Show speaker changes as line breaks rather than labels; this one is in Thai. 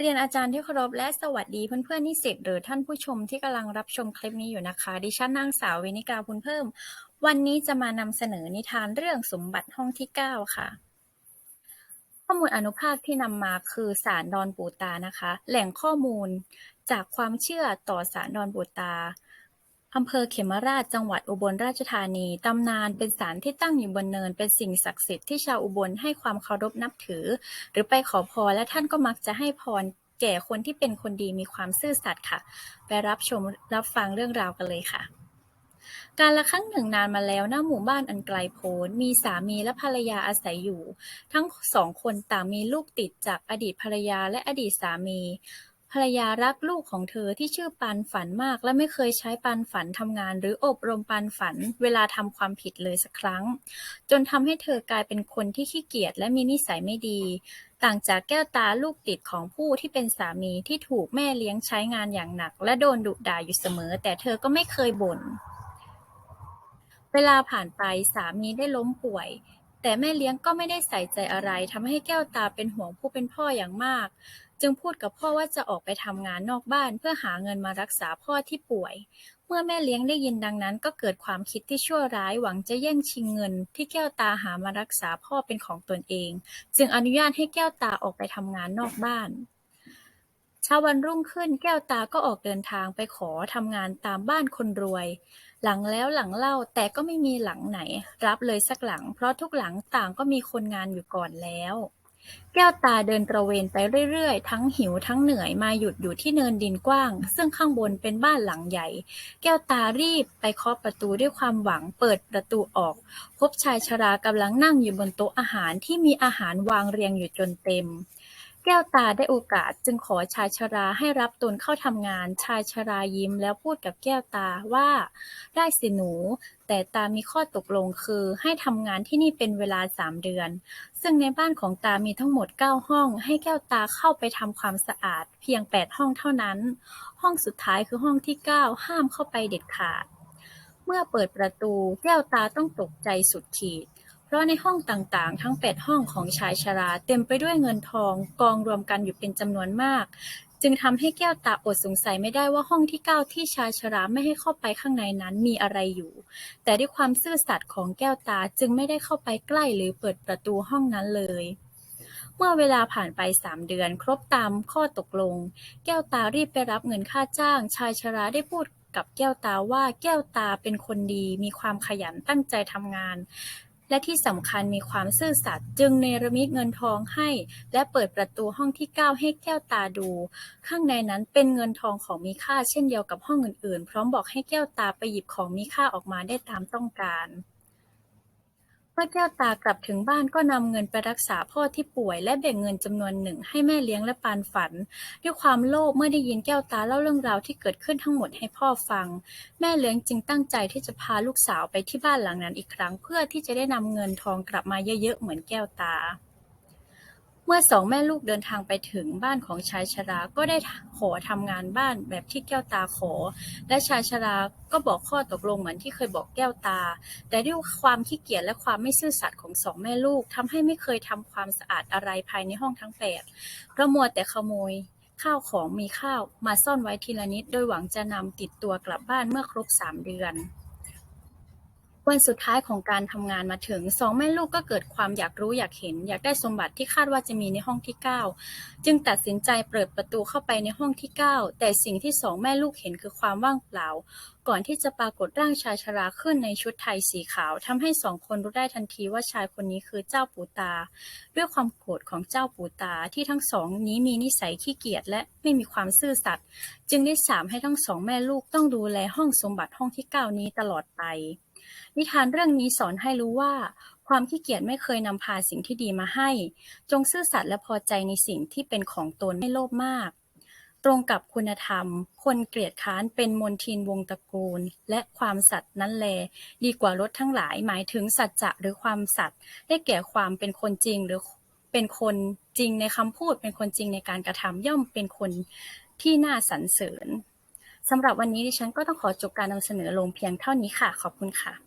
เรียนอาจารย์ที่เคารพและสวัสดีเพื่อนๆนิสิตหรือท่านผู้ชมที่กำลังรับชมคลิปนี้อยู่นะคะ ดิฉันนางสาววินิกาพุนเพิ่ม วันนี้จะมานำเสนอนิทานเรื่องสมบัติห้องที่ 9 ค่ะ ข้อมูลอนุภาคที่นำมาคือสารดอนปูตานะคะ แหล่งข้อมูลจากความเชื่อต่อสารดอนปูตา อำเภอเขมราชจังหวัดอุบลราชธานี ตำนานเป็นศาลที่ตั้งอยู่บนเนิน เป็นสิ่งศักดิ์สิทธิ์ที่ชาวอุบลให้ความเคารพนับถือ หรือไปขอพรและท่านก็มักจะให้พรแก่คนที่เป็นคนดีมีความซื่อสัตย์ค่ะ ไปรับชมรับฟังเรื่องราวกันเลยค่ะ การละครั้งหนึ่งนานมาแล้วหน้าหมู่บ้านอันไกลโพ้น มีสามีและภรรยาอาศัยอยู่ ทั้งสองคนต่างมีลูกติดจากอดีตภรรยาและอดีตสามี รรยารักลูกของเธอที่ชื่อปันฝันมาก และไม่เคยใช้ปันฝันทำงาน หรืออบรมปันฝันเวลาทำความผิดเลยสักครั้ง จนทำให้เธอกลายเป็นคนที่ขี้เกียจและมีนิสัยไม่ดี ต่างจากแก้วตาลูกติดของผู้ที่เป็นสามีที่ถูกแม่เลี้ยงใช้งานอย่างหนัก และโดนดุด่าอยู่เสมอ แต่เธอก็ไม่เคยบ่นเวลาผ่านไปสามีได้ล้มป่วยแต่แม่เลี้ยงก็ไม่ได้ใส่ใจอะไรทำให้แก้วตาเป็นห่วงผู้เป็นพ่ออย่างมาก จึงพูดกับพ่อว่าจะออกไปทำงานนอกบ้านเพื่อหาเงินมารักษาพ่อที่ป่วย เมื่อแม่เลี้ยงได้ยินดังนั้นก็เกิดความคิดที่ชั่วร้ายหวังจะแย่งชิงเงินที่แก้วตาหามารักษาพ่อเป็นของตนเอง จึงอนุญาตให้แก้วตาออกไปทำงานนอกบ้านเช้าวันรุ่งขึ้นแก้วตาก็ออกเดินทางไปขอทำงานตามบ้านคนรวย หลังแล้วหลังเล่าแต่ก็ไม่มีหลังไหน รับเลยสักหลัง เพราะทุกหลังต่างก็มีคนงานอยู่ก่อนแล้ว แก้วตาเดินตระเวนไปเรื่อย ๆ ทั้งหิวทั้งเหนื่อย มาหยุดอยู่ที่เนินดินกว้าง ซึ่งข้างบนเป็นบ้านหลังใหญ่ แก้วตารีบไปเคาะประตูด้วยความหวัง เปิดประตูออก พบชายชรากำลังนั่งอยู่บนโต๊ะอาหารที่มีอาหารวางเรียงอยู่จนเต็ม แก้วตาได้โอกาสจึงขอชายชราให้รับตนเข้าทำงาน ชายชรายิ้มแล้วพูดกับแก้วตาว่า ได้สิหนู แต่ตามีข้อตกลงคือให้ทำงานที่นี่เป็นเวลาสามเดือน ซึ่งในบ้านของตามีทั้งหมดเก้าห้อง ให้แก้วตาเข้าไปทำความสะอาด เพียงแปดห้องเท่านั้น ห้องสุดท้ายคือห้องที่เก้าห้ามเข้าไปเด็ดขาด เมื่อเปิดประตูแก้วตาต้องตกใจสุดขีด เพราะในห้องต่างๆ ทั้งแปดห้องของชายชราเต็มไปด้วยเงินทองกองรวมกันอยู่เป็นจำนวนมาก จึงทำให้แก้วตาอดสงสัยไม่ได้ว่าห้องที่เก้าที่ชายชราไม่ให้เข้าไปข้างในนั้นมีอะไรอยู่ แต่ด้วยความซื่อสัตย์ของแก้วตาจึงไม่ได้เข้าไปใกล้หรือเปิดประตูห้องนั้นเลยเมื่อเวลาผ่านไปสามเดือน ครบตามข้อตกลง แก้วตารีบไปรับเงินค่าจ้าง ชายชราได้พูดกับแก้วตาว่าแก้วตาเป็นคนดี มีความขยันตั้งใจทำงาน และที่สำคัญมีความซื่อสัตย์จึงเนรมิตเงินทองให้ และเปิดประตูห้องที่เก้าให้แก้วตาดู ข้างในนั้นเป็นเงินทองของมีค่าเช่นเดียวกับห้องอื่นๆ พร้อมบอกให้แก้วตาไปหยิบของมีค่าออกมาได้ตามต้องการ เมื่อแก้วตากลับถึงบ้านก็นำเงินไปรักษาพ่อที่ป่วย และแบ่งเงินจำนวนหนึ่งให้แม่เลี้ยงและปานฝัน ด้วยความโลภเมื่อได้ยินแก้วตาเล่าเรื่องราวที่เกิดขึ้นทั้งหมดให้พ่อฟัง แม่เลี้ยงจึงตั้งใจที่จะพาลูกสาวไปที่บ้านหลังนั้นอีกครั้ง เพื่อที่จะได้นำเงินทองกลับมาเยอะๆเหมือนแก้วตา เมื่อสองแม่ลูกเดินทางไปถึงบ้านของชายชรา ก็ได้ขอทำงานบ้านแบบที่แก้วตาขอ และชายชราก็บอกข้อตกลงเหมือนที่เคยบอกแก้วตา แต่ด้วยความขี้เกียจและความไม่ซื่อสัตย์ของสองแม่ลูกทำให้ไม่เคยทำความสะอาดอะไรภายในห้องทั้งแปดเพราะมัวแต่ขโมยข้าวของมีข้าวมาซ่อนไว้ทีละนิด โดยหวังจะนำติดตัวกลับบ้านเมื่อครบสามเดือน วันสุดท้ายของการทำงานมาถึง สองแม่ลูกก็เกิดความอยากรู้อยากเห็น อยากได้สมบัติที่คาดว่าจะมีในห้องที่เก้าจึงตัดสินใจเปิดประตูเข้าไปในห้องที่เก้าแต่สิ่งที่สองแม่ลูกเห็นคือความว่างเปล่า ก่อนที่จะปรากฏร่างชายชราขึ้นในชุดไทยสีขาวทำให้สองคนรู้ได้ทันทีว่าชายคนนี้คือเจ้าปู่ตา ด้วยความโกรธของเจ้าปู่ตาที่ทั้งสองนี้มีนิสัยขี้เกียจและไม่มีความซื่อสัตย์จึงได้สามให้ทั้งสองแม่ลูกต้องดูแลห้องสมบัติห้องที่เก้านี้ตลอดไป นิทานเรื่องนี้สอนให้รู้ว่า ความขี้เกียจไม่เคยนำพาสิ่งที่ดีมาให้ จงซื่อสัตย์และพอใจในสิ่งที่เป็นของตนไม่โลภมาก ตรงกับคุณธรรม คนเกลียดค้านเป็นมนทินวงตระกูล และความสัตย์นั้นแล ดีกว่ารถทั้งหลายหมายถึงสัจจะหรือความสัตย์ได้แก่ความเป็นคนจริงหรือเป็นคนจริงในคำพูดเป็นคนจริงในการกระทำย่อมเป็นคนที่น่าสรรเสริญ สำหรับวันนี้ดิฉันก็ต้องขอจบการนำเสนอลงเพียงเท่านี้ค่ะ ขอบคุณค่ะ